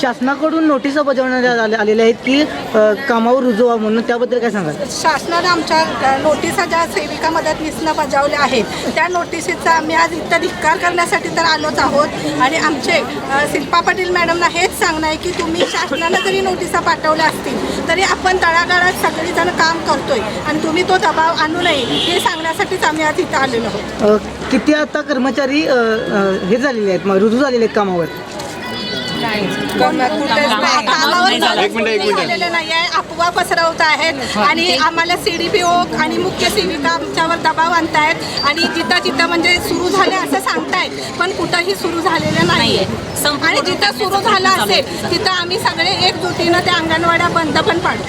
शासनाकडून नोटिसा बजावण्यात आले- आलेल्या आहेत की अ, कामावर रुजू व्हा म्हणून. त्याबद्दल काय सांगाल? शासनाने आमच्या अ, नोटिसा ज्या सेविका मदतनीसनं बजावल्या आहेत त्या नोटिसीचा आम्ही आज इथं धिक्कार करण्यासाठी तर आलोच आहोत. आणि आमचे अ, शिल्पा पाटील मॅडमना हेच सांगणं आहे की तुम्ही शासनानं जरी नोटिसा पाठवल्या असतील तरी आपण तळागाळात सगळीजण काम करतोय. आणि तुम्ही तो दबाव आणू नये हे सांगण्यासाठीच आम्ही आज इथं आलेलो आहोत. अ, किती आता कर्मचारी अ, अ, हे झालेले आहेत मग रुजू झालेले आहेत कामावर? आहे अफवा पसरवत आहेत. आणि आम्हाला सीडीपीओ आणि मुख्य सेविका आमच्यावर दबाव आणतायत. आणि जिथं जिथं म्हणजे सुरू झाले असं सांगतायत पण कुठंही सुरू झालेलं नाहीये. आणि जिथं सुरू झालं असेल तिथं आम्ही सगळे एकजुटीनं त्या अंगणवाड्या बंद पण पाडू.